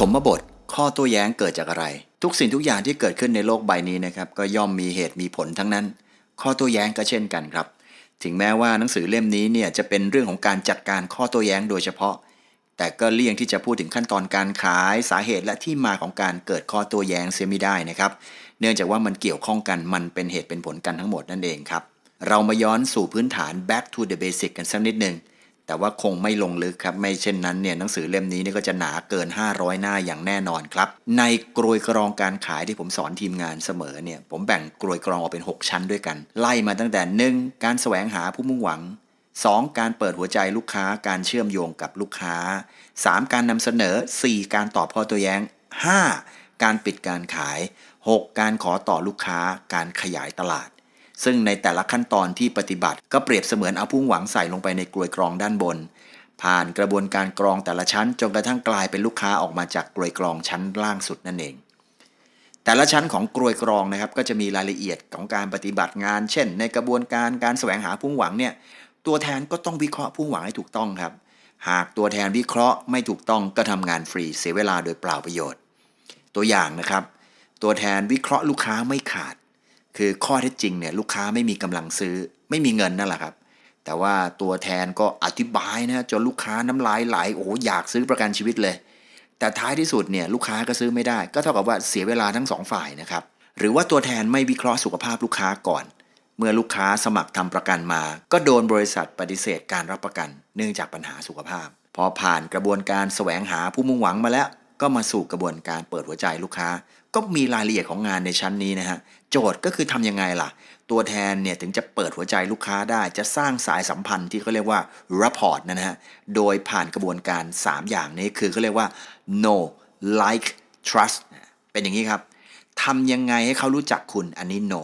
ฐมบท ข้อโต้แย้งเกิดจากอะไร ทุกสิ่งทุกอย่างที่เกิดขึ้นในโลกใบนี้นะครับ ก็ย่อมมีเหตุมีผลทั้งนั้น ข้อโต้แย้งก็เช่นกันครับ ถึงแม้ว่าหนังสือเล่มนี้เนี่ยจะเป็นเรื่องของการจัดการข้อโต้แย้งโดยเฉพาะ แต่ก็เลี่ยงที่จะพูดถึงขั้นตอนการขายสาเหตุและที่มาของการเกิดข้อโต้แย้งเสียไม่ได้นะครับ เนื่องจากว่ามันเกี่ยวข้องกันมันเป็นเหตุเป็นผลกันทั้งหมดนั่นเองครับ เรามาย้อนสู่พื้นฐาน back to the basic กันสักนิดหนึ่ง แต่ว่าคงไม่ลงลึกครับ ไม่เช่นนั้นเนี่ยหนังสือเล่มนี้เนี่ยก็จะหนาเกิน 500 หน้าอย่างแน่นอนครับ ในกรวยกรองการขายที่ผมสอนทีมงานเสมอเนี่ย ผมแบ่งกรวยกรองออกเป็น 6 ชั้นด้วยกัน ไล่มาตั้งแต่ 1. การแสวงหาผู้มุ่งหวัง 2. การเปิดหัวใจลูกค้า การเชื่อมโยงกับลูกค้า 3. การนำเสนอ 4. การตอบข้อตัวแย้ง 5. การปิดการขาย 6. การขอต่อลูกค้า การขยายตลาด ซึ่งในแต่ละขั้นตอนที่ปฏิบัติ ก็เปรียบเสมือนเอาพุ่งหวังใส่ลงไปในกลวยกรองด้านบน ผ่านกระบวนการกรองแต่ละชั้นจนกระทั่งกลายเป็นลูกค้าออกมาจากกลวยกรองชั้นล่างสุดนั่นเอง แต่ละชั้นของกลวยกรองนะครับ ก็จะมีรายละเอียดของการปฏิบัติงาน เช่น ในกระบวนการการแสวงหาพุ่งหวังเนี่ยตัวแทนก็ต้องวิเคราะห์พุ่งหวังให้ถูกต้องครับ หากตัวแทนวิเคราะห์ไม่ถูกต้องก็ทำงานฟรีเสียเวลาโดยเปล่าประโยชน์ ตัวอย่างนะครับ ตัวแทนวิเคราะห์ลูกค้าไม่ขาด คือข้อเท็จจริงเนี่ยลูกค้าไม่มีกำลังซื้อ ไม่มีเงินนั่นแหละครับ แต่ว่าตัวแทนก็อธิบายนะจนลูกค้าน้ำลายไหลโอ้อยากซื้อประกันชีวิตเลย แต่ท้ายที่สุดเนี่ยลูกค้าก็ซื้อไม่ได้ ก็เท่ากับว่าเสียเวลาทั้งสองฝ่ายนะครับหรือว่าตัวแทนไม่วิเคราะห์สุขภาพลูกค้าก่อน เมื่อลูกค้าสมัครทำประกันมา ก็โดนบริษัทปฏิเสธการรับประกัน เนื่องจากปัญหาสุขภาพ พอผ่านกระบวนการแสวงหาผู้มุ่งหวังมาแล้ว ก็มาสู่กระบวนการเปิดหัวใจลูกค้า ก็มีรายละเอียดของงานในชั้นนี้นะฮะโจทย์ก็คือทำยังไงล่ะ ตัวแทนเนี่ยถึงจะเปิดหัวใจลูกค้าได้จะสร้างสายสัมพันธ์ที่เขาเรียกว่า rapport นะฮะโดยผ่านกระบวนการ 3 อย่างนี้คือเขาเรียกว่า no like trust เป็นอย่างนี้ครับทำยังไงให้เขารู้จักคุณอันนี้ no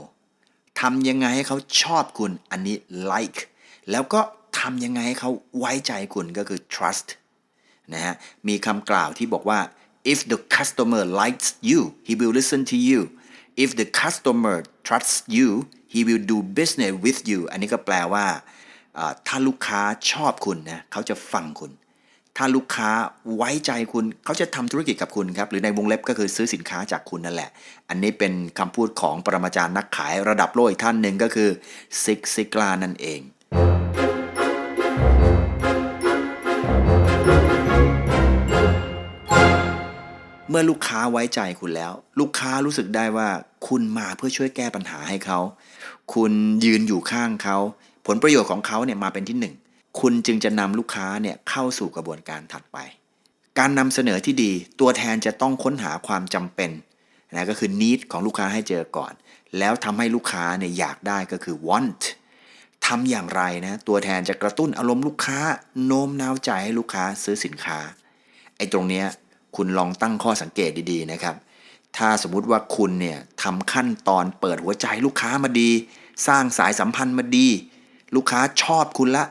ทำยังไงให้เขาชอบคุณอันนี้ like แล้วก็ทำยังไงให้เขาไว้ใจคุณก็คือ trust นะฮะมีคำกล่าวที่บอกว่า if the customer likes you he will listen to you if the customer trusts you he will do business with you อันนี้ก็แปลว่า ถ้าลูกค้าชอบคุณนะเขาจะฟังคุณ ถ้าลูกค้าไว้ใจคุณเขาจะทำธุรกิจกับคุณครับ หรือในวงเล็บก็คือซื้อสินค้าจากคุณนั่นแหละ อันนี้เป็นคำพูดของปรมาจารย์นักขายระดับโลกอีกท่านหนึ่งก็คือซิกซิกลานั่นเอง เมื่อลูกค้าไว้ใจคุณแล้ว ลูกค้ารู้สึกได้ว่าคุณมาเพื่อช่วยแก้ปัญหาให้เขา คุณยืนอยู่ข้างเขา ผลประโยชน์ของเขาเนี่ยมาเป็นที่หนึ่งคุณจึงจะนำลูกค้าเนี่ยเข้าสู่กระบวนการถัดไป การนำเสนอที่ดี ตัวแทนจะต้องค้นหาความจำเป็นนะก็คือ need ของลูกค้าให้เจอก่อน แล้วทำให้ลูกค้าเนี่ยอยากได้ก็คือ want ทำอย่างไรนะตัวแทนจะกระตุ้นอารมณ์ลูกค้าโน้มน้าวใจให้ลูกค้าซื้อสินค้าไอ้ตรงเนี้ย คุณลองตั้งข้อสังเกตดีๆนะครับ ถ้าสมมุติว่าคุณเนี่ยทำขั้นตอนเปิดหัวใจลูกค้ามาดี สร้างสายสัมพันธ์มาดี ลูกค้าชอบคุณละ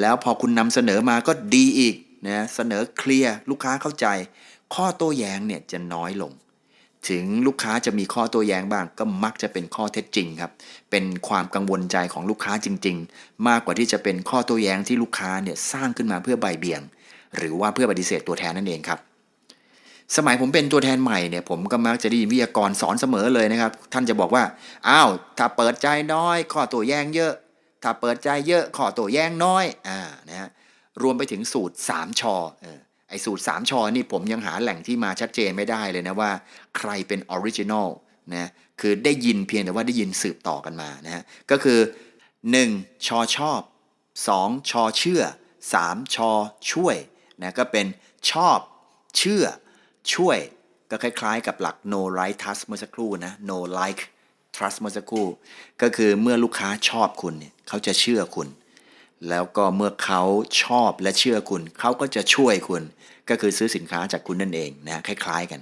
แล้วพอคุณนำเสนอมาก็ดีอีกนะเสนอเคลียร์ลูกค้าเข้าใจ ข้อโต้แย้งเนี่ยจะน้อยลง ถึงลูกค้าจะมีข้อโต้แย้งบ้าง ก็มักจะเป็นข้อเท็จจริงครับ เป็นความกังวลใจของลูกค้าจริง ๆ มากกว่าที่จะเป็นข้อโต้แย้งที่ลูกค้าเนี่ยสร้างขึ้นมาเพื่อใบเบี่ยง หรือว่าเพื่อปฏิเสธตัวแทนนั่นเองครับ สมัยผมเป็นตัวแทนใหม่เนี่ยผมก็มักจะได้ยินวิทยากรสอนเสมอเลยนะครับ ท่านจะบอกว่าอ้าวถ้าเปิดใจน้อย ข้อตัวแย้งเยอะ ถ้าเปิดใจเยอะ ข้อตัวแย้งน้อยอ่านะฮะรวมไปถึงสูตร 3ชอเออไอสูตร 3ชอนี่ผมยังหาแหล่งที่มาชัดเจนไม่ได้เลยนะว่า ใครเป็นออริจินอลนะคือได้ยินเพียงแต่ว่าได้ยินสืบต่อกันมานะฮะก็คือ 1. ชอชอบ 2. ชอเชื่อ 3. ชอช่วยนะก็เป็นชอบเชื่อ ช่วยก็คล้ายๆ กับหลัก no like trust เมื่อสักครู่นะ no like trust เมื่อสักครู่ ก็คือเมื่อลูกค้าชอบคุณเนี่ยเขาจะเชื่อคุณ แล้วก็เมื่อเขาชอบและเชื่อคุณ เขาก็จะช่วยคุณ ก็คือซื้อสินค้าจากคุณนั่นเองนะคล้าย ๆกัน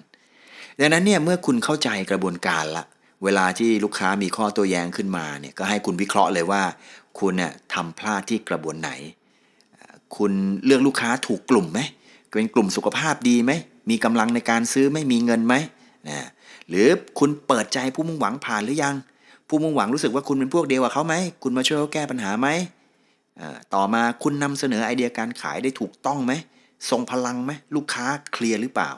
ดังนั้นเนี่ยเมื่อคุณเข้าใจกระบวนการละ เวลาที่ลูกค้ามีข้อโตัวแย้งขึ้นมาเนี่ยก็ให้คุณวิเคราะห์เลยว่า คุณเนี่ยทำพลาดที่กระบวนไหน คุณเลือกลูกค้าถูกกลุ่มไหมเป็นกลุ่มสุขภาพดีไหม มีกำลังในการซื้อไม่มีเงินไหมนะหรือคุณเปิดใจผู้มุ่งหวังผ่านหรือยัง ผู้มุ่งหวังรู้สึกว่าคุณเป็นพวกเดียวกับเขาไหมคุณมาช่วยเขาแก้ปัญหาไหมต่อมาคุณนำเสนอไอเดียการขายได้ถูกต้องไหมทรงพลังไหมลูกค้าเคลียร์หรือเปล่า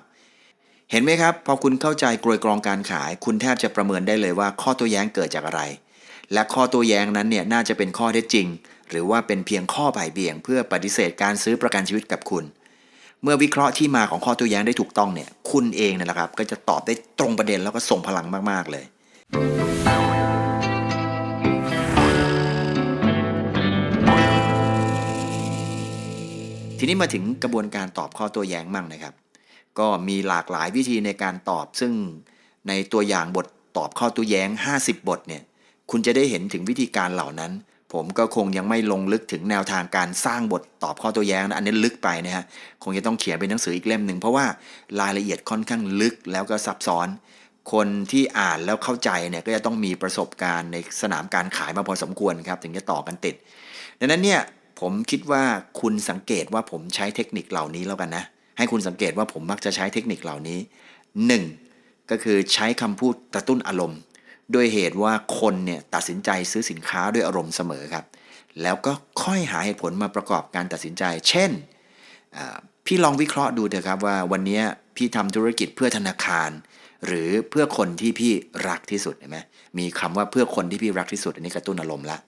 เห็นไหมครับ พอคุณเข้าใจกลวยกรองการขาย คุณแทบจะประเมินได้เลยว่าข้อตัวแย้งเกิดจากอะไร และข้อตัวแย้งนั้นเนี่ยน่าจะเป็นข้อเท็จจริง หรือว่าเป็นเพียงข้อบ่ายเบี่ยง เพื่อปฏิเสธการซื้อประกันชีวิตกับคุณ เมื่อวิเคราะห์ที่มาของข้อตัวแย้งได้ถูกต้องเนี่ย คุณเองเนี่ยแหละครับ ก็จะตอบได้ตรงประเด็นแล้วก็ส่งพลังมากๆเลย ทีนี้มาถึงกระบวนการตอบข้อตัวแย้งมั่งนะครับ ก็มีหลากหลายวิธีในการตอบซึ่งในตัวอย่างบทตอบข้อตัวแย้ง 50 บทเนี่ย คุณจะได้เห็นถึงวิธีการเหล่านั้น ผมก็คงยังไม่ลงลึกถึงแนวทางการสร้างบทตอบข้อโตัวแย้งนะอันนี้ลึกไปนะฮะคงจะต้องเขียนเป็นหนังสืออีกเล่มหนึ่งเพราะว่ารายละเอียดค่อนข้างลึกแล้วก็ซับซ้อน คนที่อ่านแล้วเข้าใจเนี่ยก็จะต้องมีประสบการณ์ในสนามการขายมาพอสมควรครับถึงจะต่อกันติด ดังนั้นเนี่ยผมคิดว่าคุณสังเกตว่าผมใช้เทคนิคเหล่านี้แล้วกันนะให้คุณสังเกตว่าผมมักจะใช้เทคนิคเหล่านี้ 1. ก็คือใช้คำพูดกระตุ้นอารมณ์ ด้วยเหตุว่าคนเนี่ยตัดสินใจซื้อสินค้าด้วยอารมณ์เสมอครับ แล้วก็ค่อยหาเหตุผลมาประกอบการตัดสินใจ เช่น พี่ลองวิเคราะห์ดูเถอะครับว่าวันนี้พี่ทำธุรกิจเพื่อธนาคาร หรือเพื่อคนที่พี่รักที่สุดเห็นไหมมีคำว่าเพื่อคนที่พี่รักที่สุด อันนี้กระตุ้นอารมณ์ละ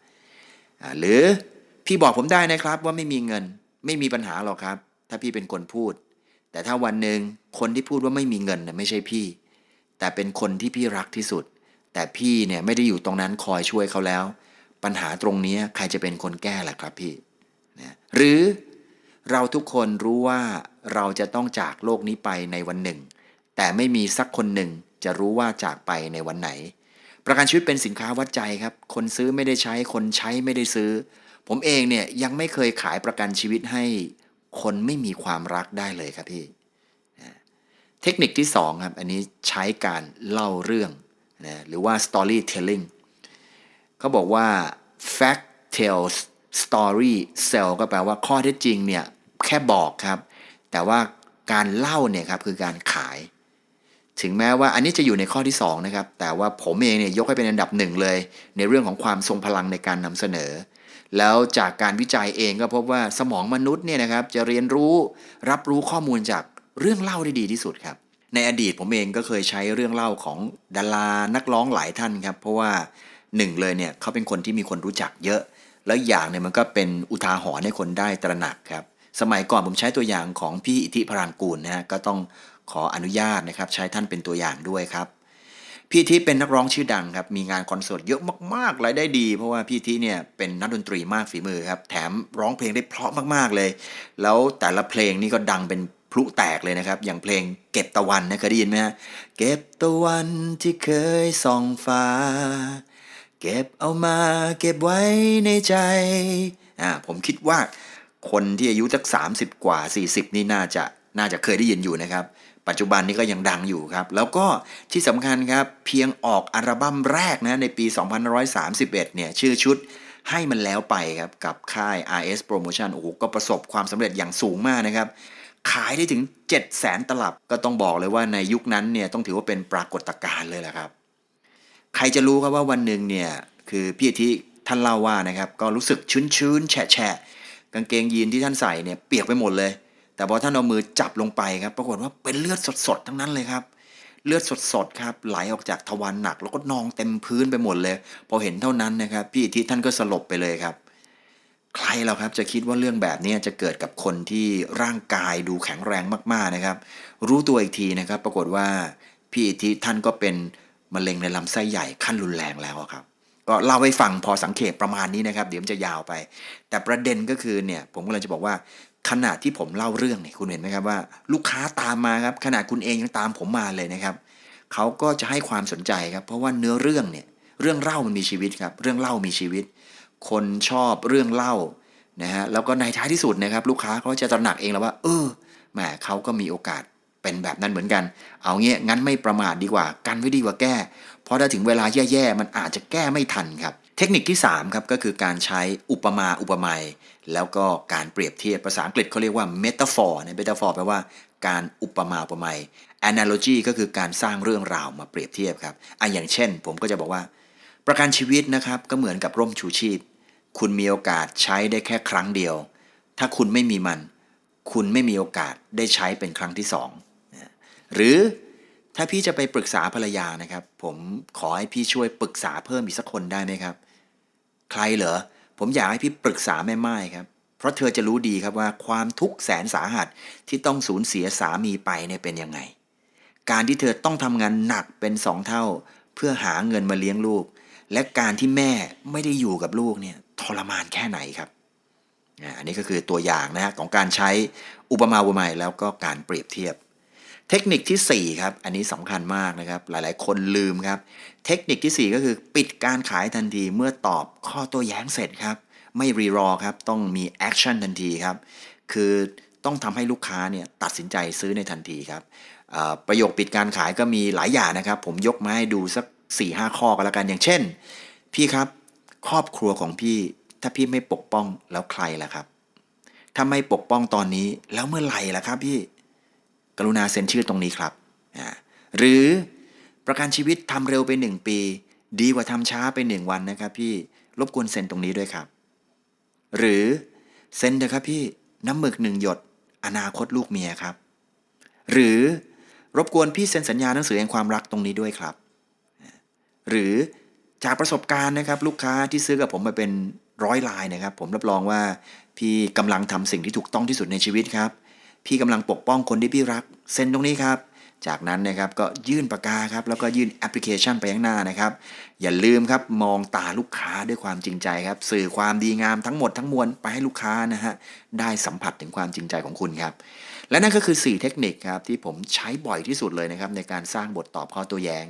หรือพี่บอกผมได้นะครับว่าไม่มีเงินไม่มีปัญหาหรอกครับ ถ้าพี่เป็นคนพูด แต่ถ้าวันหนึ่งคนที่พูดว่าไม่มีเงินน่ะไม่ใช่พี่ แต่เป็นคนที่พี่รักที่สุด แต่พี่เนี่ยไม่ได้อยู่ตรงนั้นคอยช่วยเขาแล้ว ปัญหาตรงนี้ใครจะเป็นคนแก้ล่ะครับพี่นะหรือเราทุกคนรู้ว่าเราจะต้องจากโลกนี้ไปในวันหนึ่ง แต่ไม่มีสักคนหนึ่งจะรู้ว่าจากไปในวันไหน ประกันชีวิตเป็นสินค้าวัดใจครับ คนซื้อไม่ได้ใช้ คนใช้ไม่ได้ซื้อ ผมเองเนี่ยยังไม่เคยขายประกันชีวิตให้ คนไม่มีความรักได้เลยครับพี่ เทคนิคที่สองครับ อันนี้ใช้การเล่าเรื่อง นะหรือว่า storytelling เขาบอกว่า fact tells story sell ก็แปลว่าข้อเท็จจริงเนี่ยแค่บอกครับ แต่ว่าการเล่าเนี่ยครับคือการขาย ถึงแม้ว่าอันนี้จะอยู่ในข้อที่ 2 นะครับ แต่ว่าผมเองเนี่ยยกให้เป็นอันดับหนึ่งเลย ในเรื่องของความทรงพลังในการนำเสนอ แล้วจากการวิจัยเองก็พบว่าสมองมนุษย์เนี่ยนะครับจะเรียนรู้รับรู้ข้อมูลจากเรื่องเล่าได้ดีที่สุดครับ ในอดีตผมเองก็เคยใช้เรื่องเล่าของดารานักร้องหลายท่านครับ เพราะว่าหนึ่งเลยเนี่ยเขาเป็นคนที่มีคนรู้จักเยอะ แล้วอย่างเนี่ยมันก็เป็นอุทาหรณ์ให้คนได้ตระหนักครับสมัยก่อนผมใช้ตัวอย่างของพี่อิทธิพรางกูลนะฮะก็ต้องขออนุญาตนะครับ ใช้ท่านเป็นตัวอย่างด้วยครับ พี่ทธิเป็นนักร้องชื่อดังครับ มีงานคอนเสิร์ตเยอะมากๆรายได้ดี เพราะว่าพี่ทธิเนี่ยเป็นนักดนตรีมากฝีมือครับ แถมร้องเพลงได้เพราะมากๆเลย แล้วแต่ละเพลงนี่ก็ดังเป็น พลุแตกเลยนะครับ อย่างเพลงเก็บตะวันนะเคยได้ยินไหมฮะเก็บตะวันที่เคยส่องฟ้า เก็บเอามาเก็บไว้ในใจอ่าผมคิดว่าคนที่อายุสัก 30 กว่า 40 นี่น่าจะน่าจะเคยได้ยินอยู่นะครับ ปัจจุบันนี้ก็ยังดังอยู่ครับ แล้วก็ที่สำคัญครับเพียงออกอัลบั้มแรกนะในปี 2531 เนี่ยชื่อชุดให้มันแล้วไปครับกับค่าย RS Promotion โอ้โหก็ประสบความสำเร็จอย่างสูงมากนะครับ ขายได้ถึง 7 0 0 0 0 0ตลับ ก็ต้องบอกเลยว่าในยุคนั้นเนี่ยต้องถือว่าเป็นปรากฏการณ์เลยแหละครับ ใครจะรู้ครับว่าวันหนึ่งเนี่ยคือพี่อาทิท่านเล่าว่านะครับก็รู้สึกชื้นๆแฉะๆกางเกงยีนที่ท่านใส่เนี่ยเปียกไปหมดเลย แต่พอท่านเอามือจับลงไปครับ ปรากฏว่าเป็นเลือดสดๆทั้งนั้นเลยครับ เลือดสดๆครับไหลออกจากทวารหนัก แล้วก็นองเต็มพื้นไปหมดเลย พอเห็นเท่านั้นนะครับ พี่อาทิท่านก็สลบไปเลยครับ ใครเราครับจะคิดว่าเรื่องแบบนี้จะเกิดกับคนที่ร่างกายดูแข็งแรงมากๆนะครับ รู้ตัวอีกทีนะครับ ปรากฏว่าพี่อิทธิท่านก็เป็นมะเร็งในลำไส้ใหญ่ขั้นรุนแรงแล้วครับก็เล่าให้ฟังพอสังเกตประมาณนี้นะครับ เดี๋ยวมันจะยาวไป แต่ประเด็นก็คือเนี่ย ผมก็เลยจะบอกว่าขณะที่ผมเล่าเรื่องเนี่ยคุณเห็นไหมครับว่า ลูกค้าตามมาครับขนาดคุณเองยังตามผมมาเลยนะครับเขาก็จะให้ความสนใจครับ เพราะว่าเนื้อเรื่องเนี่ย เรื่องเล่ามันมีชีวิตครับ เรื่องเล่ามีชีวิต คนชอบเรื่องเล่านะฮะแล้วก็ในท้ายที่สุดนะครับลูกค้าเขาจะตระหนักเองแล้วว่า เออแหมเขาก็มีโอกาสเป็นแบบนั้นเหมือนกัน เอาเงี้ยงั้นไม่ประมาทดีกว่า กันไว้ดีกว่าแก้ เพราะถ้าถึงเวลาแย่ๆ มันอาจจะแก้ไม่ทันครับ เทคนิคที่ 3 ครับ ก็คือการใช้อุปมาอุปไมยแล้วก็การเปรียบเทียบภาษาอังกฤษเขาเรียกว่า metaphor นะ metaphor แปลว่าการอุปมาอุปไมย analogy ก็คือการสร้างเรื่องราวมาเปรียบเทียบครับอะอย่างเช่น ผมก็จะบอกว่า ประกันชีวิตนะครับก็เหมือนกับร่มชูชีพ คุณมีโอกาสใช้ได้แค่ครั้งเดียว ถ้าคุณไม่มีมัน คุณไม่มีโอกาสได้ใช้เป็นครั้งที่สองหรือถ้าพี่จะไปปรึกษาภรรยานะครับ ผมขอให้พี่ช่วยปรึกษาเพิ่มอีกสักคนได้ไหมครับ ใครเหรอ ผมอยากให้พี่ปรึกษาแม่ไม้ครับ เพราะเธอจะรู้ดีครับว่าความทุกข์แสนสาหัสที่ต้องสูญเสียสามีไปเนี่ยเป็นยังไง การที่เธอต้องทำงานหนักเป็นสองเท่า เพื่อหาเงินมาเลี้ยงลูก และการที่แม่ไม่ได้อยู่กับลูกเนี่ย ทรมานแค่ไหนครับ อันนี้ก็คือตัวอย่างนะฮะของการใช้อุปมาอุปไมยแล้วก็การเปรียบเทียบ เทคนิคทีสี่4 ครับ อันนี้สำคัญมากนะครับ หลายๆ คนลืมครับ เทคนิคทีสี่ 4 ก็คือปิดการขายทันทีเมื่อตอบข้อโต้แย้งเสร็จครับ ไม่รีรอครับ ต้องมีแอคชั่นทันทีครับ คือต้องทำให้ลูกค้าเนี่ยตัดสินใจซื้อในทันทีครับ ประโยคปิดการขายก็มีหลายอย่างนะครับ ผมยกมาให้ดูสัก4ี่ห้าข้อก็แล้วกันอย่างเช่น พี่ครับ ครอบครัวของพี่ ถ้าพี่ไม่ปกป้องแล้วใครล่ะครับ ถ้าไม่ปกป้องตอนนี้แล้วเมื่อไหร่ล่ะครับพี่ กรุณาเซ็นชื่อตรงนี้ครับ หรือประกันชีวิตทำเร็วไปหนึ่งปี ดีกว่าทำช้าไปหนึ่งวันนะครับ พี่รบกวนเซ็นตรงนี้ด้วยครับ หรือเซ็นเถอะครับพี่น้ำหมึกหนึ่งหยด อนาคตลูกเมียครับ หรือรบกวนพี่เซ็นสัญญาหนังสือแห่งความรักตรงนี้ด้วยครับ หรือ จากประสบการณ์นะครับลูกค้าที่ซื้อกับผมมาเป็นร้อยลายนะครับ ผมรับรองว่าพี่กำลังทำสิ่งที่ถูกต้องที่สุดในชีวิตครับ พี่กำลังปกป้องคนที่พี่รักเซ็นตรงนี้ครับ จากนั้นนะครับก็ยื่นปากกาครับแล้วก็ยื่นแอปพลิเคชันไปข้างหน้านะครับ อย่าลืมครับมองตาลูกค้าด้วยความจริงใจครับ สื่อความดีงามทั้งหมดทั้งมวลไปให้ลูกค้านะฮะได้สัมผัสถึงความจริงใจของคุณครับและนั่นก็คือ 4 เทคนิคครับที่ผมใช้บ่อยที่สุดเลยนะครับในการสร้างบทตอบข้อโตัวแย้ง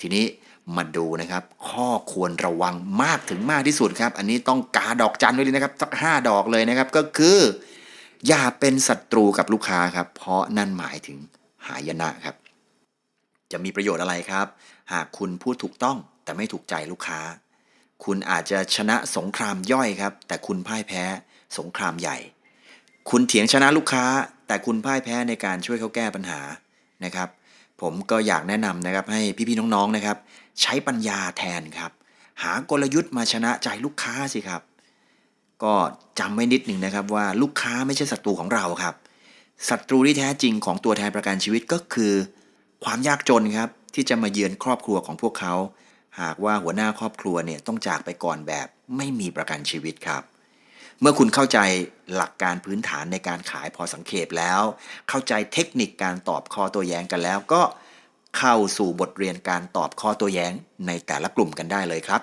ทีนี้มาดูนะครับ ข้อควรระวังมากถึงมากที่สุดครับ อันนี้ต้องกาดอกจันไว้เลยนะครับสักห้าดอกเลยนะครับ ก็คือ อย่าเป็นศัตรูกับลูกค้าครับ เพราะนั่นหมายถึงหายนะครับ จะมีประโยชน์อะไรครับ หากคุณพูดถูกต้องแต่ไม่ถูกใจลูกค้า คุณอาจจะชนะสงครามย่อยครับ แต่คุณพ่ายแพ้สงครามใหญ่ คุณเถียงชนะลูกค้า แต่คุณพ่ายแพ้ในการช่วยเขาแก้ปัญหานะครับ ผมก็อยากแนะนำนะครับให้พี่ๆน้องๆนะครับ ใช้ปัญญาแทนครับ หากลยุทธ์มาชนะใจลูกค้าสิครับ ก็จำไว้นิดหนึ่งนะครับว่าลูกค้าไม่ใช่ศัตรูของเราครับศัตรูที่แท้จริงของตัวแทนประกันชีวิตก็คือ ความยากจนครับที่จะมาเยือนครอบครัวของพวกเขา หากว่าหัวหน้าครอบครัวเนี่ยต้องจากไปก่อนแบบไม่มีประกันชีวิตครับ เมื่อคุณเข้าใจหลักการพื้นฐานในการขายพอสังเขตแล้ว เข้าใจเทคนิคการตอบข้อตัวแย้งกันแล้ว ก็เข้าสู่บทเรียนการตอบข้อตัวแย้งในแต่ละกลุ่มกันได้เลยครับ